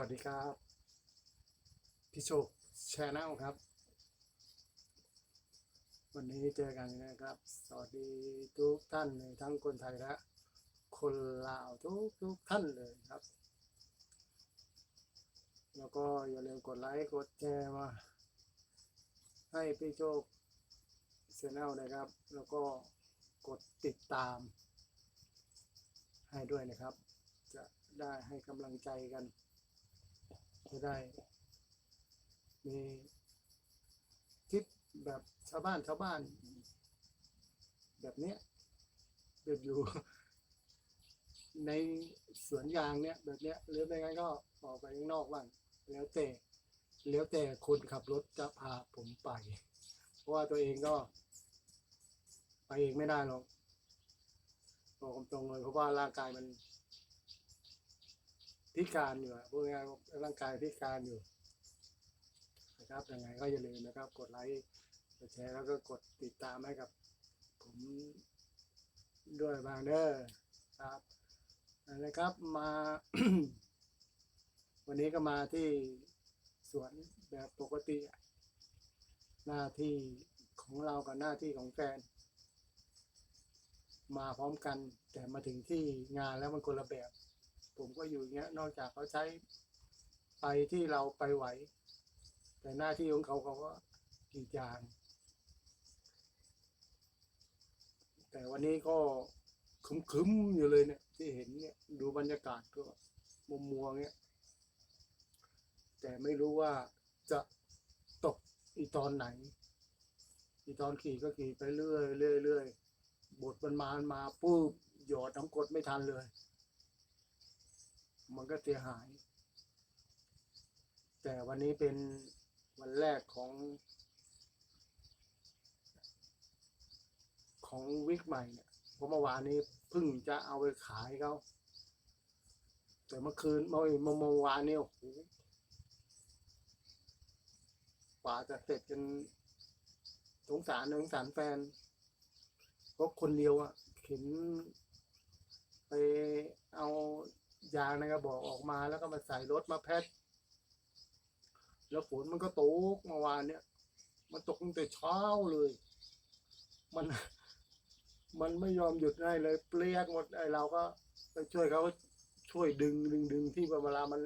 วัสดีครับ พี่โชคแชนแนลครับ วันนี้เจอกันนะครับ สวัสดีทุกท่านเลยทั้งคนไทยและคนลาวทุกทุกท่านเลยครับ แล้วก็อย่าลืมกดไลค์กดแชร์มา ให้พี่โชคแชนแนลนะครับ แล้วก็กดติดตาม ให้ด้วยนะครับ จะได้ให้กำลังใจกัน จะได้ มีคลิปแบบชาวบ้านชาวบ้าน แบบเนี้ยแบบอยู่ ในสวนยางเนี้ยแบบเนี้ยหรือไม่งั้นก็ออกไปข้างนอกบ้างแล้วแต่แล้วแต่คนขับรถจะพาผมไป เพราะว่าตัวเองก็ ไปเองไม่ได้หรอกบอกตรงเลยเพราะว่าร่างกายมัน พิการอยู่อะพูดง่ายๆร่างกายพิการอยู่ นะครับยังไงก็อย่าลืมนะครับ กดไลค์กดแชร์แล้วก็กดติดตามให้กับ ผมด้วยบางเด้อครับนะครับมา วันนี้ก็มาที่สวนแบบปกติ หน้าที่ของเรากับหน้าที่ของแฟน มาพร้อมกัน แต่มาถึงที่งานแล้วมันคนละแบบ ผมก็อยู่อย่างเงี้ย นอกจากเขาใช้ไปที่เราไปไหว แต่หน้าที่ของเขาเขาก็อีกอย่าง แต่วันนี้ก็คึมๆอยู่เลยเนี่ย ที่เห็นเนี่ย ดูบรรยากาศก็มัวมัวๆเงี้ยแต่ไม่รู้ว่าจะตกอีตอนไหน อีตอนขี่ก็ขี่ไปเรื่อยเรื่อยเรื่อยบทมันมามาปุ๊บหยอดน้ำกรดไม่ทันเลย มันก็เสียหาย แต่วันนี้เป็นวันแรกของ ของวิกใหม่เนี่ยเพราะเมื่อวานนี้เพิ่งจะเอาไปขายเขาแต่เมื่อคืนเมื่อเมื่อวานนี้โอ้โหกว่าจะเสร็จกันสงสารสงสารแฟนเพราะคนเดียวอะเข็นไปเอา ยางในกระบอกออกมาแล้วก็มาใส่รถมาแพ็คแล้วฝนมันก็ตกเมื่อวานเนี่ย มันตกตั้งแต่เช้าเลย มัน มันไม่ยอมหยุดให้เลยเปรี้ยกหมดไอเราก็ไปช่วยเขาช่วยดึงดึงดึงที่เวลามัน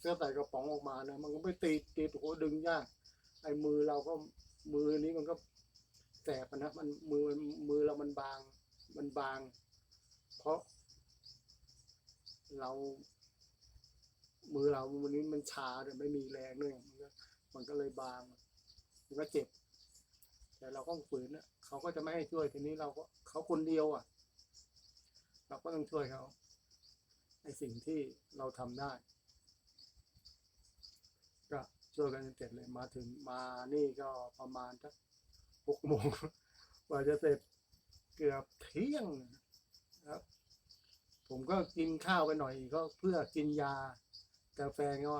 เสื้อใส่กระป๋องออกมานะมันก็ไม่ติดติดโอ้ดึงยากไอ้มือเราก็มือนี้มันก็แสบนะมันมือมือเรามันบาง มันบาง เพราะ เรามือเราวันนี้มันชาแต่ไม่มีแรงด้วยมันก็มันก็เลยบาง มันก็เจ็บ แต่เราก็ฝืนนะเขาก็จะไม่ให้ช่วยทีนี้เราก็เขาคนเดียวอะ เราก็ต้องช่วยเขาในสิ่งที่เราทำได้ ก็ช่วยกันจนเสร็จเลยมาถึงมานี่ก็ประมาณสักหกโมงกว่าจะเสร็จเกือบเที่ยงนะครับ ผมก็กินข้าวไปหน่อยก็เพื่อกินยาแต่แฟนก็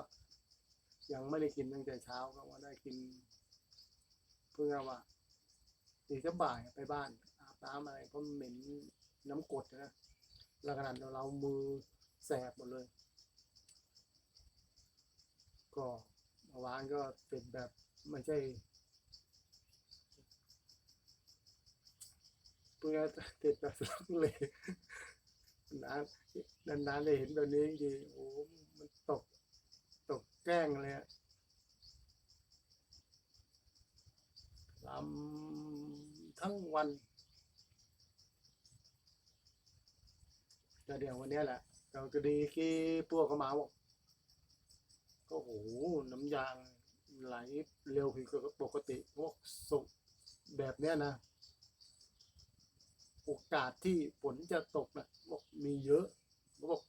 ยังไม่ได้กินตั้งแต่เช้าก็ว่าได้กิน เพื่อว่าอีสักบ่ายไปบ้านอาบน้ำอะไรเพราะเหม็นน้ำกรดนะแล้วขนาดเรามือแสบหมดเลย ก็เมื่อวานก็เป็นแบบไม่ใช่เพื่อติดแบบสุดเลย นานนานๆได้เห็นแบบนี้จริงๆโอ้มันตก ตกแกล้งเลยอะลำทั้งวันแต่เดี๋ยววันนี้แหละเราจะดีที่พวกเขามาบอกก็โหน้ำยางไหลเร็วผิดปกติพวกสุกแบบเนี้ยนะ โอกาสที่ฝนจะตกนะบอกมีเยอะเขาบอก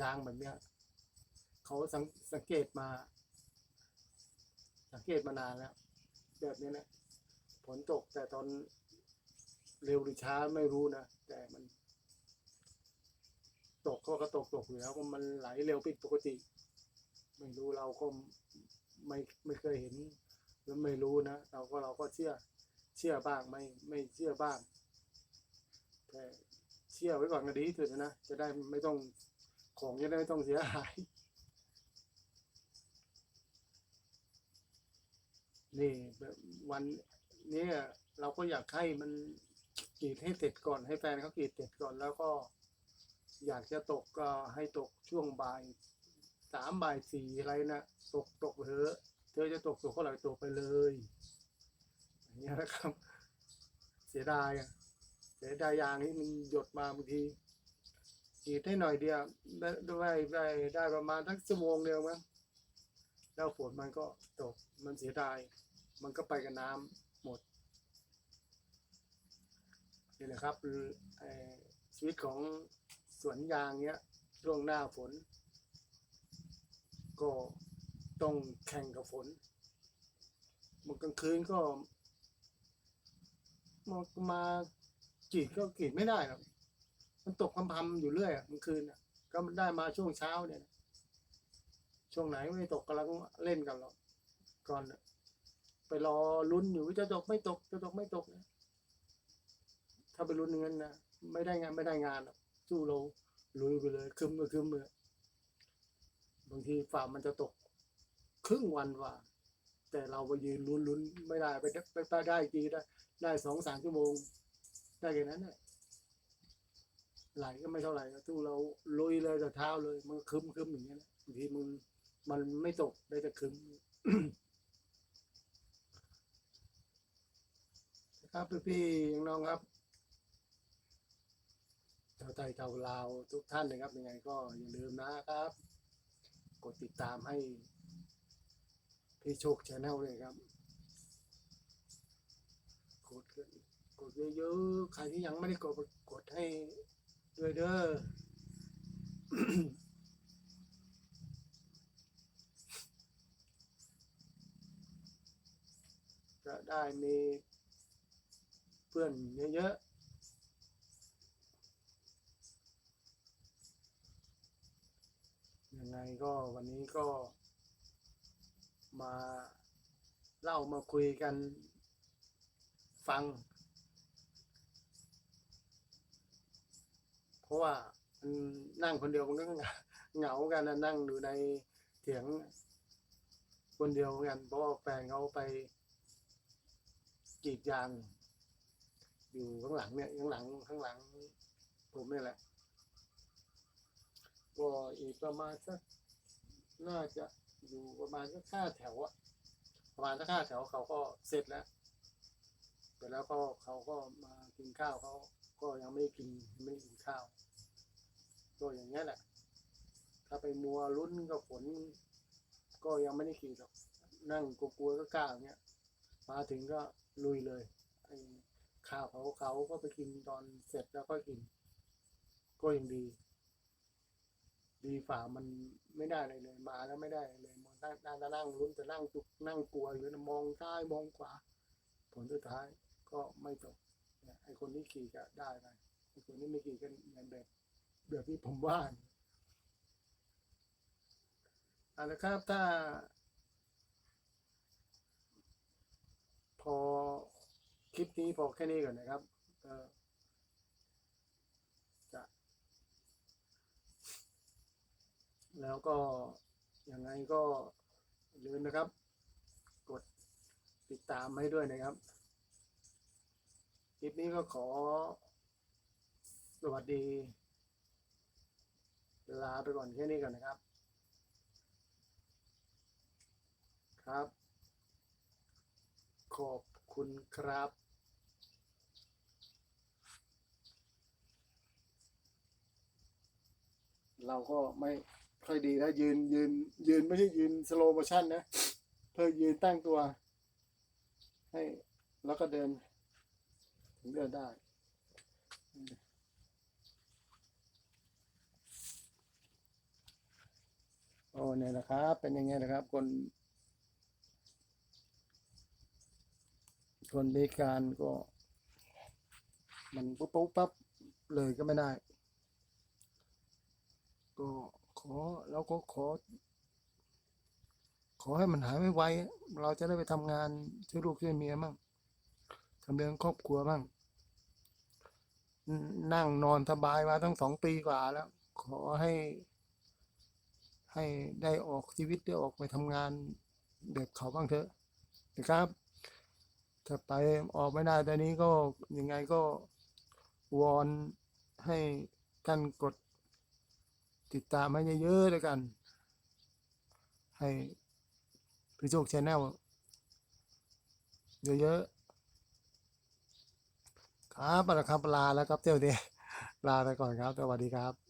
ยางแบบเนี้ยเขาสังสังเกตมา สังเกตมานานแล้วแบบนี้นะฝนตกแต่ตอนเร็วหรือช้าไม่รู้นะแต่มัน ตกก็ก็ตกตกอยู่แล้วมันไหลเร็วผิดปกติ ไม่รู้เราก็ไม่ไม่เคยเห็นแล้วไม่รู้นะเราก็เราก็เชื่อเชื่อบ้างไม่ไม่เชื่อบ้าง แต่เชื่อไว้ก่อนก็ดีที่สุดนะ จะได้ไม่ต้องของจะได้ไม่ต้องเสียหาย นี่แบบวันนี้เราก็อยากให้มันกรีดให้เสร็จก่อนให้แฟนเขากรีดเสร็จก่อนแล้วก็ อยากจะตกก็ให้ตกช่วงบ่ายสามบ่ายสี่อะไรนะตกตกเถอะเธอจะตกตกเท่าไหร่ตกไปเลยอย่างเงี้ยนะครับ เสียดายอะ เสียดายางที่มันหยดมาบางทีกรีดให้หน่อยเดียวได้ได้ได้ได้ประมาณทั้งชั่วโมงเดียวมั้งแล้วฝนมันก็ตกมันเสียดาย มันก็ไปกับน้ำหมดนี่แหละครับชีวิตของสวนยางเนี้ยช่วงหน้าฝน ก็ต้องแข่งกับฝนมันกลางคืนก็มามา กรีดก็กรีดไม่ได้หรอกมันตกพำๆอยู่เรื่อยอะกลางคืนอะก็มันได้มาช่วงเช้าเนี่ยนะช่วงไหนไม่ตกกำลังเล่นกันหรอกก่อนอะไปรอลุ้นอยู่ว่าจะตกไม่ตกจะตกไม่ตกนะถ้าไปลุ้นอย่างนั้นนะไม่ได้งานไม่ได้งานหรอกสู้เราลุยไปเลยคึมก็คึมเลยบางทีฝ่ามันจะตก ครึ่งวันว่า แต่เราไปยืนลุ้นลุ้นไม่ได้ไปไปไปได้กีได้ได้สองสามชั่วโมง ได้แค่นั้นน่ะไหลก็ไม่เท่าไหร่ตู้เราลุยเลยแต่เท้าเลยมันคึมคึมอย่างเงี้ยนะบางทีมันมันไม่ตกได้แต่คึมครับพี่ๆน้องครับชาวไทยชาวลาวทุกท่านนะครับยังไงก็อย่าลืมนะครับ กดติดตามให้พี่โชคชาแนลเลยครับกดกัน กดเยอะๆใครที่ยังไม่ได้กดกดให้ด้วยเด้อจะได้มีเพื่อนเยอะๆยังไงก็วันนี้ก็มาเล่ามาคุยกันฟัง เพราะว่ามันนั่งคนเดียวมันก็เหงาเหงากันนะนั่งอยู่ในเถียงคนเดียวกันเพราะแฟนเขาไปกรีดยางอยู่ข้างหลังเนี่ยข้างหลังข้างหลัง ผมนี่แหละก็อีกประมาณสักน่าจะอยู่ประมาณสักห้าแถวอะประมาณสักห้าแถวเขาก็เสร็จแล้วเสร็จแล้วก็เขาก็มากินข้าวเขา ก็ยังไม่ได้กินไม่ได้กินข้าวก็อย่างเงี้ยแหละถ้าไปมัวลุ้นกับฝนก็ยังไม่ได้ขี่หรอกนั่งกลัวๆก็กล้าอย่างเงี้ยมาถึงก็ลุยเลยไอ้ข้าวเขาเขาก็ไปกินตอนเสร็จแล้วก็กิน ก็ยังดี ดีฝ่ามันไม่ได้เลยเลยมาแล้วไม่ได้เลยมองนั่งนั่งนั่งลุ้นจะนั่งจุกนั่งกลัวอยู่นะมองซ้ายมองขวาผลสุดท้ายก็ไม่ตกเนี่ยไอคนที่ขี่ก็ได้ไปไอคนที่ไม่ขี่ก็เหมือนแบบแบบที่ผมว่าเนี่ยเอาละครับถ้า พอคลิปนี้พอแค่นี้ก่อนนะครับก็จะแล้วก็ยังไงก็ลืมนะครับ กดติดตามให้ด้วยนะครับ คลิปนี้ก็ขอ สวัสดี ลาไปก่อนแค่นี้ก่อนนะครับ ครับ ขอบคุณครับเราก็ไม่ค่อยดีนะยืนยืนยืนไม่ใช่ยืนสโลโมชั่นนะ เพื่อยืนตั้งตัว ให้แล้วก็เดิน ถึงเดินได้โอ้เนี่ยนะครับ เป็นยังไงนะครับ คน คนบริการก็ มันปุ๊บปุ๊บปั๊บเลยก็ไม่ได้ ก็ขอเราก็ขอ ขอให้มันหายไวๆเราจะได้ไปทำงานช่วยลูกช่วยเมียบ้างำเรื่องครอบครัวบ้างนั่งนอนสบายมาตั้งสองปีกว่าแล้ว ขอให้ ให้ได้ออกชีวิตได้ออกไปทำงานแบบเขาบ้างเถอะนะครับถ้าไปออกไม่ได้ตอนนี้ก็ยังไงก็วอนให้ท่านกดติดตามให้เยอะๆด้วยกัน ให้พี่โชคชแนลเยอะๆ อาละครับลาแล้วครับเที่ยวนี้ลาไปก่อนครับสวัสดีครับ